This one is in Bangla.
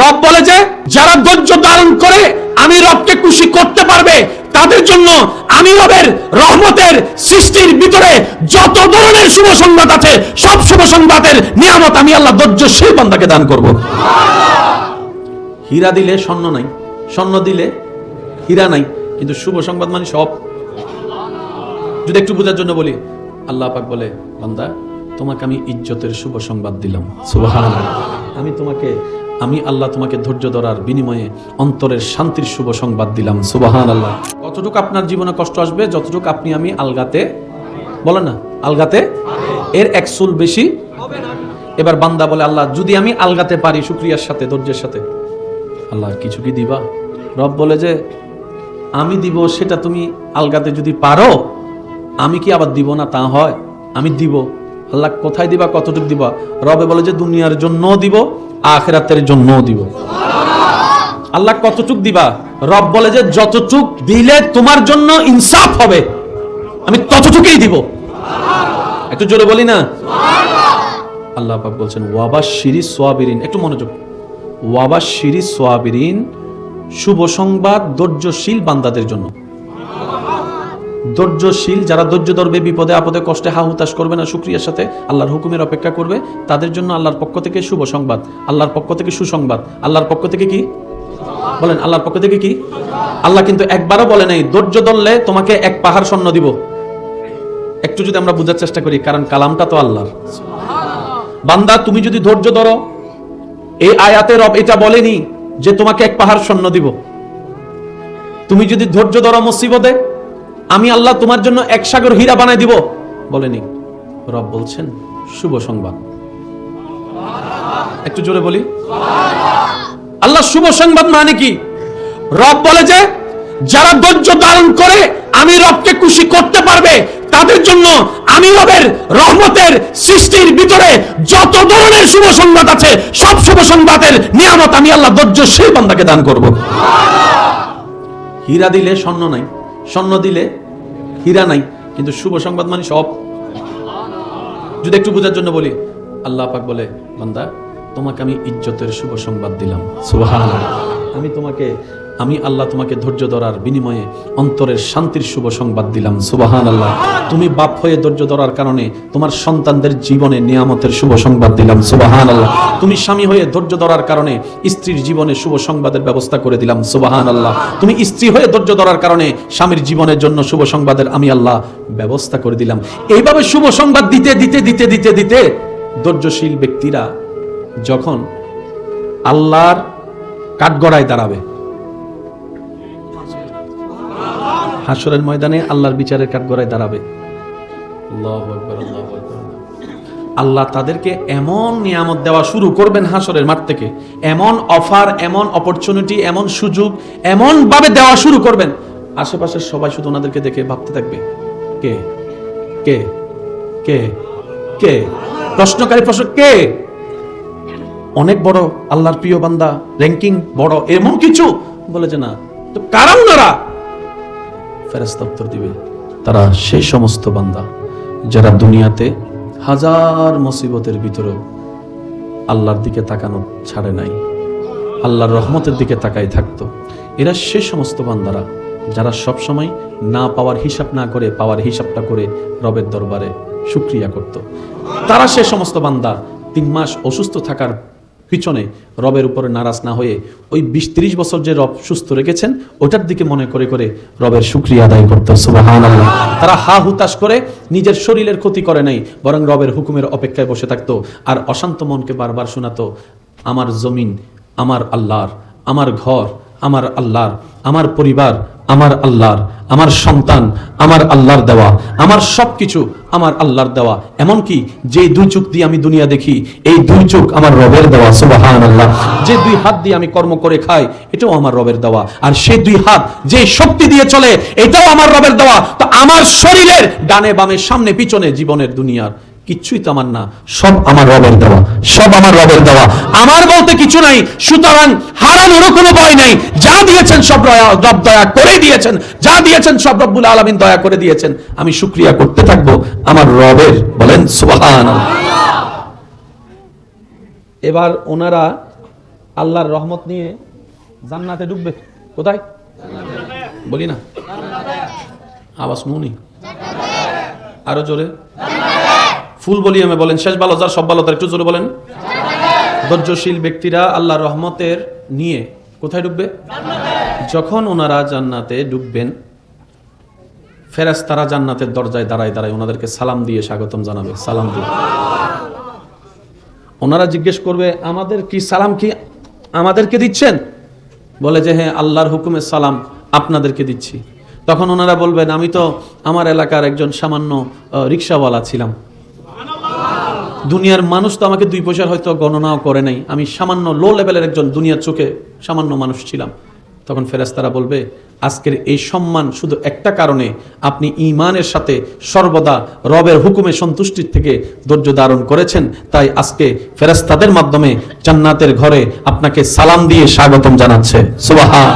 রব বলে যে, যারা ধৈর্য ধারণ করে আমি রবকে খুশি করতে পারবে, তাদের জন্য আমি রবের রহমতের সৃষ্টির ভিতরে যত ধরনের শুভ সংবাদ আছে, সব শুভ সংবাদের নিয়ামত আমি আল্লাহ ধৈর্যশীল বান্দাকে দান করব। হীরা দিলে স্বর্ণ নাই, স্বর্ণ দিলে হীরা নাই, কিন্তু শুভ সংবাদ মানে সব। যদি একটু বোঝার জন্য বলি, আল্লাহ পাক বলে, বান্দা, তোমাকে আমি ইজ্জতের শুভ সংবাদ দিলাম। সুবহানাল্লাহ। আমি তোমাকে আমি আল্লাহ তোমাকে ধৈর্য ধরার বিনিময়ে অন্তরের শান্তির শুভ সংবাদ দিলাম। সুবাহান আল্লাহ কতটুকু আপনার জীবনে কষ্ট আসবে, যতটুকু আপনি আমি আলগাতে, বলেন না, আলগাতে, এর এক চুল বেশি। এবার বান্দা বলে, আল্লাহ, যদি আমি আলগাতে পারি শুক্রিয়ার সাথে, ধৈর্যের সাথে। আল্লাহ, কিছু কি দিবা? রব বলে যে, আমি দিব, সেটা তুমি আলগাতে যদি পারো, আমি কি আবার দিব না? তা হয়। আমি দিব। আল্লাহ কোথায় দিবা, কতটুকু দিবা? রবে বলে যে, দুনিয়ার জন্য দিব, আখেরাতের জন্য দিব। আল্লাহ কতটুক দিবা? রব বলে যে, যতটুক দিলে তোমার জন্য ইনসাফ হবে, আমি ততটুকুই দিব। একটু জোরে বলি না? আল্লাহ পাক বলছেন ওয়াবা শিরি সোয়াবিরিন, একটু মনোযোগ। ওয়াবা শিরি সোয়াবিরিন শুভ সংবাদ ধৈর্যশীল বান্দাদের জন্য। ধৈর্যশীল, যারা ধৈর্য ধরবে, বিপদে, আপদে, কষ্টে হা হুতাশ করবে না শুক্রিয়ার সাথে আল্লাহর হুকুমের অপেক্ষা করবে। তাদের জন্য আল্লাহর পক্ষ থেকে শুভ সংবাদ। আল্লাহর পক্ষ থেকে সুসংবাদ। আল্লাহর পক্ষ থেকে কি? বলেন, আল্লাহর পক্ষ থেকে কি? আল্লাহ কিন্তু একবারও বলে নাই, ধৈর্য ধরলে তোমাকে এক পাহাড় স্বর্ণ দিব। একটু যদি আমরা বোঝার চেষ্টা করি, কারণ কালামটা তো আল্লাহর। বান্দা, তুমি যদি ধৈর্য ধরো, এই আয়াতে রব এটা বলেনি যে তোমাকে এক পাহাড় স্বর্ণ দিব। তুমি যদি ধৈর্য ধরো মুসিবতে আমি আল্লাহ তোমার জন্য এক সাগর হীরা বানাই দিব। বলেনি। রব বলছেন, শুভ সংবাদ। একটু জোরে বলি। আল্লাহ শুভ সংবাদ মানে কি? রব বলে যে, যারা ধৈর্য ধারণ করে আমি রবকে খুশি করতে পারবে, তাদের জন্য আমি রবের রহমতের সৃষ্টির ভিতরে যত ধরনের শুভ সংবাদ আছে, সব শুভ সংবাদের নিয়ামত আমি আল্লাহ ধৈর্যশীল বান্দাকে দান করব। হীরা দিলে স্বর্ণ নাই, স্বর্ণ দিলে হীরা নাই কিন্তু শুভ সংবাদ মানে সব। যদি একটু বোঝার জন্য বলি আল্লাহ পাক বলে বন্দা তোমাকে আমি ইজ্জতের শুভ সংবাদ দিলাম। সুবহানাল্লাহ। আমি তোমাকে আমি আল্লাহ তোমাকে ধৈর্য ধরার বিনিময়ে অন্তরের শান্তির শুভ সংবাদ দিলাম। সুবাহান আল্লাহ তুমি বাপ হয়ে ধৈর্য ধরার কারণে তোমার সন্তানদের জীবনে নিয়ামতের শুভ সংবাদ দিলাম। সুবাহান আল্লাহ তুমি স্বামী হয়ে ধৈর্য ধরার কারণে স্ত্রীর জীবনে শুভ সংবাদের ব্যবস্থা করে দিলাম। সুবাহান আল্লাহ তুমি স্ত্রী হয়ে ধৈর্য ধরার কারণে স্বামীর জীবনের জন্য শুভ সংবাদের আমি আল্লাহ ব্যবস্থা করে দিলাম। এইভাবে শুভ সংবাদ দিতে দিতে দিতে দিতে দিতে ধৈর্যশীল ব্যক্তিরা যখন আল্লাহর কাঠগড়ায় দাঁড়াবে হাসরের ময়দানে আল্লাহর বিচারের কাঠগড়ায় দাঁড়াবে। আল্লাহু তাদেরকে এমন নিয়ামত দেওয়া শুরু করবেন হাসরের মাঠ থেকে। এমন অফার এমন অপরচুনিটি এমন সুযোগ এমন ভাবে দেওয়া শুরু করবেন। আশেপাশের সবাই শুধু ওনাদেরকে দেখে ভাবতে থাকবে কে? কে? কে? কে? প্রশ্নকারী প্রশ্ন কে? অনেক বড় আল্লাহর প্রিয় বান্দা র্যাঙ্কিং বড় এমন কিছু বলে যে না। তো কারা ওনারা? ফেরেস্তা উত্তর দিবে, তারা সেই সমস্ত বান্দা যারা দুনিয়াতে হাজার মুসিবতের ভিতরেও আল্লাহর দিকে তাকানো ছাড়ে নাই, আল্লাহর রহমতের দিকে তাকাই থাকতো। এরা সে সমস্ত বান্দারা যারা সব সময় না পাওয়ার হিসাব না করে, পাওয়ার হিসাবটা করে রবের দরবারে শুক্রিয়া করত। তারা সে সমস্ত বান্দা তিন মাস অসুস্থ থাকার পিছনে রবের উপরে নারাজ না হয়ে ওই বিশ ত্রিশ বছর যে রব সুস্থ রেখেছেন, ওটার দিকে মনে করে করে রবের শুক্রিয়া আদায় করতে তারা হা হুতাশ করে নিজের শরীরের ক্ষতি করে নাই, বরং রবের হুকুমের অপেক্ষায় বসে থাকতো আর অশান্ত মনকে বারবার শোনাতো, আমার জমিন, আমার আল্লাহর, আমার ঘর আমার আল্লাহর, আমার পরিবার, আমার আল্লাহর, আমার সন্তান, আমার আল্লাহর দেওয়া, আমার সবকিছু আমার আল্লাহর দেওয়া। এমনকি যে দুই চোখ দিয়ে আমি দুনিয়া দেখি, এই দুই চোখ আমার রবের দেওয়া সুবাহান আল্লাহ যে দুই হাত দিয়ে আমি কর্ম করে খাই, এটাও আমার রবের দেওয়া। আর সেই দুই হাত যে শক্তি দিয়ে চলে, এটাও আমার রবের দেওয়া। তো আমার শরীরের ডানে বামে, সামনে, পিছনে জীবনের দুনিয়ার কিচ্ছুই তো আমার না সব আমার রবের দেওয়া, সব আমার রবের দেওয়া। আমার বলতে কিছু নাই, সুতরাং হারানোরও কোনো ভয় নেই। যা দিয়েছেন সব রব দয়া করে দিয়েছেন, যা দিয়েছেন সব রব্বুল আলামিন দয়া করে দিয়েছেন। আমি শুক্রিয়া করতে থাকব আমার রবের, বলেন সুবহান এবার ওনারা আল্লাহর রহমত নিয়ে জান্নাতে ঢুকবে। কোথায়? বলি না। আওয়াজ নুনি। আরও জোরে। ফুল বলি আমি বলেন, শেষ ভালো, যার সব ভালো, তার একটু জোরে বলেন। ধৈর্যশীল ব্যক্তিরা আল্লাহ রহমতের নিয়ে কোথায় ঢুকবে যখন ওনারা জান্নাতে ডুববেন ঢুকবেন তারা জান্নাতের দরজায় দাঁড়ায় দাঁড়ায় ওনাদেরকে সালাম দিয়ে স্বাগতম জানাবে। সালাম দিয়ে। ওনারা জিজ্ঞেস করবে, আমাদের কি সালাম কি, আমাদেরকে দিচ্ছেন? বলে যে হ্যাঁ আল্লাহর হুকুমের সালাম আপনাদেরকে দিচ্ছি। তখন ওনারা বলবেন, আমি তো আমার এলাকার একজন সামান্য রিক্সাওয়ালা ছিলাম। দুনিয়ার মানুষ তো আমাকে দুই পয়সার হয়তো গণনাও করে নাই। আমি সামান্য লো লেভেলের একজন দুনিয়ার চোখে সামান্য মানুষ ছিলাম। তখন ফেরেশতারা বলবে, আজকের এই সম্মান শুধু একটা কারণে আপনি ইমানের সাথে সর্বদা রবের হুকুমে সন্তুষ্টির থেকে ধৈর্য ধারণ করেছেন। তাই আজকে ফেরেশতাদের মাধ্যমে জান্নাতের ঘরে আপনাকে সালাম দিয়ে স্বাগতম জানাচ্ছে। সুবহান